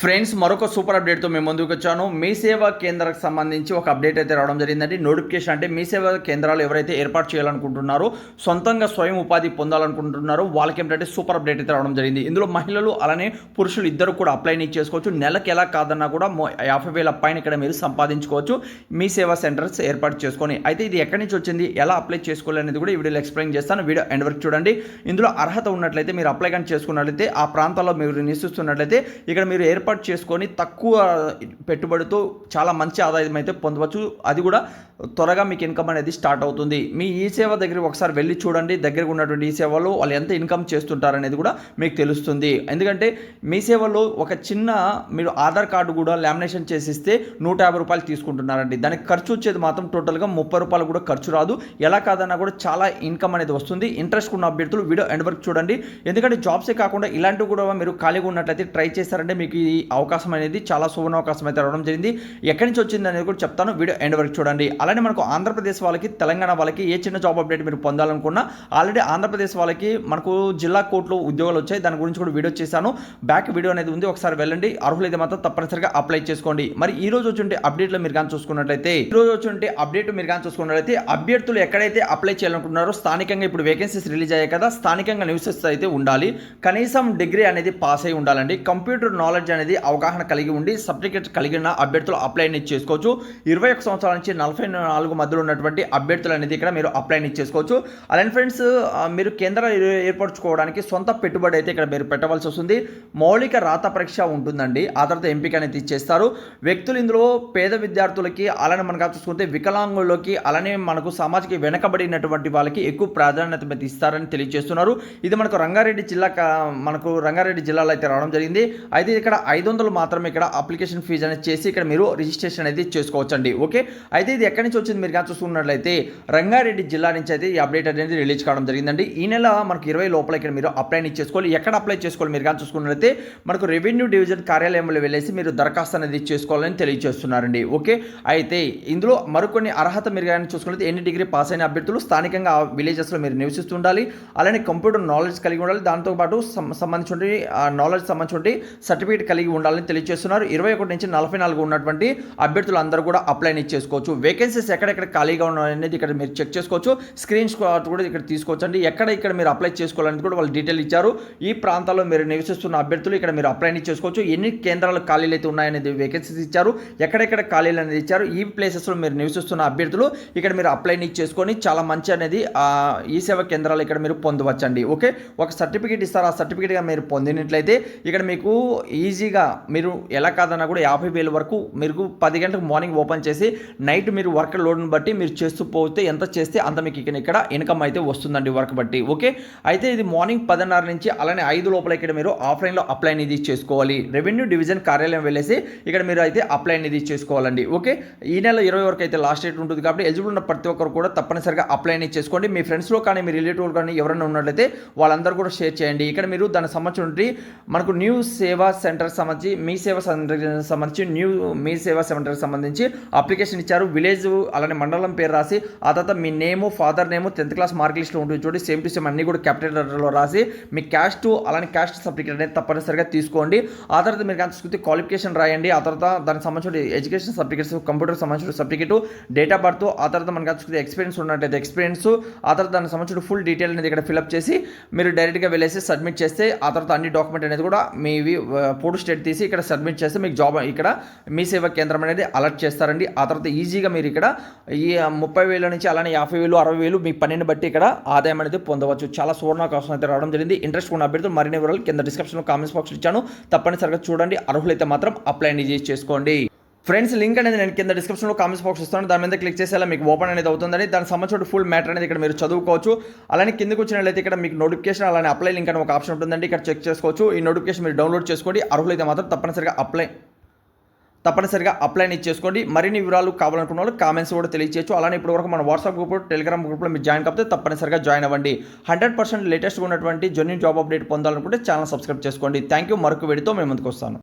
Friends మరొక super అప్డేట్తో మేము ముందుకు వచ్చాను. మీ సేవా కేంద్రాలకు సంబంధించి ఒక అప్డేట్ అయితే రావడం జరిగిందండి. నోటిఫికేషన్ అంటే మీ సేవా కేంద్రాలు ఎవరైతే ఏర్పాటు చేయాలనుకుంటున్నారో సొంతంగా స్వయం ఉపాధి పొందాలనుకుంటున్నారో వాళ్ళకి ఏంటంటే సూపర్ అప్డేట్ అయితే రావడం జరిగింది. ఇందులో మహిళలు అలానే పురుషులు ఇద్దరు కూడా అప్లై చేసుకోవచ్చు. నెలకు ఎలా కాదన్నా కూడా యాభై వేల పైన ఇక్కడ మీరు సంపాదించుకోవచ్చు. మీ సేవా సెంటర్స్ ఏర్పాటు చేసుకొని అయితే ఇది ఎక్కడి నుంచి వచ్చింది ఎలా అప్లై చేసుకోవాలి అనేది కూడా ఈ వీడియోలో ఎక్స్ప్లెయిన్ చేస్తాను. వీడియో ఎండ్ వరకు చూడండి. ఇందులో అర్హత ఉన్నట్లయితే మీరు అప్లై కానీ చేసుకున్నట్లయితే ఆ ప్రాంతాల్లో మీరు నివసిస్తున్నట్లయితే ఇక్కడ మీరు ఏర్పాటు ఏర్పాటు చేసుకొని తక్కువ పెట్టుబడితో చాలా మంచి ఆదాయం అయితే పొందవచ్చు. అది కూడా త్వరగా మీకు ఇన్కమ్ అనేది స్టార్ట్ అవుతుంది. మీ ఈ సేవ దగ్గరికి ఒకసారి వెళ్ళి చూడండి. దగ్గరకు ఉన్నటువంటి ఈ సేవలో వాళ్ళు ఎంత ఇన్కమ్ చేస్తుంటారనేది కూడా మీకు తెలుస్తుంది. ఎందుకంటే మీ సేవలో ఒక చిన్న మీరు ఆధార్ కార్డు కూడా లామినేషన్ చేసిస్తే నూట యాభై రూపాయలు తీసుకుంటున్నారండి. దానికి ఖర్చు వచ్చేది మాత్రం టోటల్గా ముప్పై రూపాయలు కూడా ఖర్చు రాదు. ఎలా కాదన్నా కూడా చాలా ఇన్కమ్ అనేది వస్తుంది. ఇంట్రెస్ట్ ఉన్న అభ్యర్థులు వీడియో ఎండ్ వరకు చూడండి. ఎందుకంటే జాబ్సే కాకుండా ఇలాంటివి కూడా మీరు ఖాళీగా ఉన్నట్లయితే ట్రై చేస్తారంటే మీకు ఈ అవకాశం అనేది చాలా సువర్ణ అవకాశం అయితే రావడం జరిగింది. ఎక్కడి నుంచి వచ్చింది అనేది కూడా చెప్తాను. వీడియో ఎండ్ వరకు చూడండి. అలానే మనకు ఆంధ్రప్రదేశ్ వాళ్ళకి తెలంగాణ వాళ్ళకి ఏ చిన్న జాబ్ అప్డేట్ మీరు పొందాలనుకున్నా ఆల్రెడీ ఆంధ్రప్రదేశ్ వాళ్ళకి మనకు జిల్లా కోర్టులో ఉద్యోగాలు వచ్చాయి. దాని గురించి కూడా వీడియో చేశాను. బ్యాక్ వీడియో అనేది ఉంది. ఒకసారి వెళ్ళండి. అర్హులైతే మాత్రం తప్పనిసరిగా అప్లై చేసుకోండి. మరి ఈ రోజు వచ్చి అప్డేట్లో మీరు కానీ చూసుకున్నట్లయితే ఈ రోజు వచ్చి అప్డేట్ మీరు కానీ చూసుకున్నట్లయితే అభ్యర్థులు ఎక్కడైతే అప్లై చేయాలనుకుంటున్నారో స్థానికంగా ఇప్పుడు వేకెన్సీస్ రిలీజ్ అయ్యాయి కదా స్థానికంగా నివసిస్తూ అయితే ఉండాలి. కనీసం డిగ్రీ అనేది పాస్ అయి ఉండాలండి. కంప్యూటర్ నాలెడ్జ్ అనేది అవగాహన కలిగి ఉండి సర్టిఫికేట్ కలిగిన అభ్యర్థులు అప్లై అనేది చేసుకోవచ్చు. ఇరవై ఒక సంవత్సరాల నుంచి నలభై నాలుగు మధ్యలో ఉన్నటువంటి అభ్యర్థులు అనేది ఇక్కడ మీరు అప్లై అనేది చేసుకోవచ్చు. అలాంటి ఫ్రెండ్స్ మీరు కేంద్ర ఏర్పరచుకోవడానికి సొంత పెట్టుబడి అయితే ఇక్కడ మీరు పెట్టవలసి వస్తుంది. మౌలిక రాత పరీక్ష ఉంటుందండి. ఆ తర్వాత ఎంపిక అనేది ఇచ్చేస్తారు. వ్యక్తులు ఇందులో పేద విద్యార్థులకి అలానే మనకు చూసుకుంటే వికలాంగులకి అలానే మనకు సామాజిక వెనకబడినటువంటి వాళ్ళకి ఎక్కువ ప్రాధాన్యత ఇస్తారని తెలియజేస్తున్నారు. ఇది మనకు రంగారెడ్డి జిల్లా మనకు రంగారెడ్డి జిల్లాలో అయితే రావడం జరిగింది. అయితే ఇక్కడ ఐదు వందలు మాత్రమే ఇక్కడ అప్లికేషన్ ఫీజు అనేది చేసి ఇక్కడ మీరు రిజిస్ట్రేషన్ అనేది చేసుకోవచ్చండి. ఓకే? అయితే ఇది ఎక్కడి నుంచి వచ్చింది మీరు కానీ చూసుకున్నట్లయితే రంగారెడ్డి జిల్లా నుంచి అయితే ఈ అప్డేట్ అనేది రిలీజ్ కావడం జరిగిందండి. ఈ నెల మనకు ఇరవై లోపల ఇక్కడ మీరు అప్లై చేసుకోవాలి. ఎక్కడ అప్లై చేసుకోవాలి మీరు కానీ చూసుకున్నట్లయితే మనకు రెవెన్యూ డివిజన్ కార్యాలయంలో వెళ్ళేసి మీరు దరఖాస్తు అనేది చేసుకోవాలని తెలియజేస్తున్నారండి. ఓకే? అయితే ఇందులో మరికొన్ని అర్హత మీరు కానీ చూసుకున్నట్లయితే ఎన్ని డిగ్రీ పాస్ అయిన అభ్యర్థులు స్థానికంగా విలేజెస్లో మీరు నివసిస్తుండాలి అలానే కంప్యూటర్ నాలెడ్జ్ కలిగి ఉండాలి. దాంతోపాటు సంబంధించి నాలెడ్జ్ సంబంధించి సర్టిఫికేట్ కలిగి ఉండాలని తెలియజేస్తున్నారు. ఇరవై ఒకటి నుంచి నలభై నాలుగు ఉన్నటువంటి అభ్యర్థులు అందరూ కూడా అప్లై చేసుకోవచ్చు. వేకెన్సీస్ ఎక్కడెక్కడ ఖాళీగా ఉన్నాయనేది ఇక్కడ మీరు చెక్ చేసుకోవచ్చు. స్క్రీన్ షాట్ కూడా ఇక్కడ తీసుకోవచ్చు అండి ఎక్కడ ఇక్కడ మీరు అప్లై చేసుకోవాలని కూడా వాళ్ళు డీటెయిల్ ఇచ్చారు. ఈ ప్రాంతాల్లో మీరు నివసిస్తున్న అభ్యర్థులు ఇక్కడ మీరు అప్లై చేసుకోవచ్చు. ఎన్ని కేంద్రాలు ఖాళీలు అయితే ఉన్నాయనేది వేకెన్సీస్ ఇచ్చారు. ఎక్కడెక్కడ ఖాళీలు అనేది ఇచ్చారు. ఈ ప్లేసెస్లో మీరు నివసిస్తున్న అభ్యర్థులు ఇక్కడ మీరు అప్లై చేసుకొని చాలా మంచి అనేది ఈ సేవా కేంద్రాలు ఇక్కడ మీరు పొందవచ్చండి. ఓకే? ఒక సర్టిఫికేట్ ఇస్తారు. ఆ సర్టిఫికేట్గా మీరు పొందినట్లయితే ఇక్కడ మీకు ఈజీ ఈజీగా మీరు ఎలా కాదన్నా కూడా యాభై వేల వరకు మీరు పది గంటలకు మార్నింగ్ ఓపెన్ చేసి నైట్ మీరు వర్క్ లోడ్ని బట్టి మీరు చేస్తూ పోతే ఎంత చేస్తే అంత మీకు ఇక్కడ ఇక్కడ ఇన్కమ్ అయితే వస్తుందండి వర్క్ బట్టి ఓకే? అయితే ఇది మార్నింగ్ పదిన్నర నుంచి అలానే ఐదు లోపల ఇక్కడ మీరు ఆఫ్లైన్లో అప్లై అనేది చేసుకోవాలి. రెవెన్యూ డివిజన్ కార్యాలయం వెళ్ళేసి ఇక్కడ మీరు అయితే అప్లై అనేది చేసుకోవాలండి ఓకే? ఈ నెల ఇరవై వరకు అయితే లాస్ట్ డేట్ ఉంటుంది కాబట్టి ఎలిజిబుల్ ఉన్న ప్రతి ఒక్కరు కూడా తప్పనిసరిగా అప్లై అనేది చేసుకోండి. మీ ఫ్రెండ్స్లో కానీ మీ రిలేటివ్ కానీ ఎవరైనా ఉన్నట్లయితే వాళ్ళందరూ కూడా షేర్ చేయండి. ఇక్కడ మీరు దానికి సంబంధించి మనకు న్యూ సేవా సెంటర్ సంబంధించి మీ సేవ సెంటర్ సంబంధించి న్యూ మీ సేవ సెంటర్ సంబంధించి అప్లికేషన్ ఇచ్చారు. విలేజ్ అలానే మండలం పేరు రాసి ఆ తర్వాత మీ name father name tenth class mark లిస్ట్లో ఉంటుంది చూడండి. సేమ్ టు సేమ్ అన్ని కూడా క్యాపిటల్ లెటర్లో రాసి మీ క్యాస్ట్ అలానే క్యాస్ట్ సర్టిఫికేట్ అనేది తప్పనిసరిగా తీసుకోండి. ఆ తర్వాత మీరు కానీ చూసుకుంటే క్వాలిఫికేషన్ రాయండి. ఆ తర్వాత దానికి సంబంధించిన ఎడ్యుకేషన్ సర్టిఫికేట్స్ కంప్యూటర్ సంబంధించిన సర్టిఫికేట్ డేట్ ఆఫ్ బర్త్ ఆ తర్వాత మనకి చూసుకుంటే ఎక్స్పీరియన్స్ ఉన్నట్టయితే ఎక్స్పీరియన్స్ ఆ తర్వాత దానికి సంబంధించిన ఫుల్ డీటెయిల్ అనేది ఇక్కడ ఫిల్అప్ చేసి మీరు డైరెక్ట్గా వెళ్ళేసి సబ్మిట్ చేస్తే ఆ తర్వాత అన్ని డాక్యుమెంట్ అనేది కూడా మీవి uh, ఫోటో స్టేట్ తీసి ఇక్కడ సబ్మిట్ చేస్తే మీకు జాబ్ ఇక్కడ మీ సేవా కేంద్రం అనేది అలర్ట్ చేస్తారండి. ఆ తర్వాత ఈజీగా మీరు ఇక్కడ ఈ ముప్పై వేల నుంచి అలానే యాభై వేలు అరవై వేలు మీ పనిని బట్టి ఇక్కడ ఆదాయం అనేది పొందవచ్చు. చాలా సువర్ణావకాశం అయితే రావడం జరిగింది. ఇంట్రెస్ట్ ఉన్న అభ్యర్థులు మరిన్ని వివరాలు కింద డిస్క్రిప్షన్లో కామెంట్స్ బాక్స్ ఇచ్చాను. తప్పనిసరిగా చూడండి. అర్హులైతే మాత్రం అప్లై అనేది చేసుకోండి. ఫ్రెండ్స్ లింక్ అనేది నేను కింద డిస్క్రిప్షన్లో కామెంట్స్ బాక్స్ ఇస్తాను. దాని మీద క్లిక్ చేసేలా మీకు ఓపెన్ అనేది అవుతుందని దానికి సంబంధించిన ఫుల్ మ్యాటర్ అనేది ఇక్కడ మీరు చదువుకోవచ్చు. అలానే కిందకు వచ్చినట్లయితే ఇక్కడ మీకు నోటిఫికేషన్ అలానే అప్లై లింక్ అనే ఒక ఆప్షన్ ఉంటుందండి. ఇక్కడ చెక్ చేసుకోవచ్చు. ఈ నోటిఫికేషన్ మీరు డౌన్లోడ్ చేసుకోండి. అర్హులైతే మాత్రం తప్పనిసరిగా అప్లై తప్పనిసరిగా అప్లై అనేది చేసుకోండి. మరిన్ని వివరాలు కావాలనుకున్న వాళ్ళు కామెంట్స్ కూడా తెలియచేయచ్చు. అలానే ఇప్పుడు వరకు మన వాట్సాప్ గ్రూప్ టెలిగ్రామ్ గ్రూప్లో మీరు జాయిన్ కాకపోతే తప్పనిసరిగా జాయిన్ అవ్వండి. హండ్రెడ్ పర్సెంట్ లేటెస్ట్గా ఉన్నటువంటి జెన్యున్ జాబ్ అప్డేట్ పొందాలనుకుంటే ఛానల్ సబ్స్క్రైబ్ చేసుకోండి. Thank you. మరొక వీడితో మేము ముందుకు వస్తాను.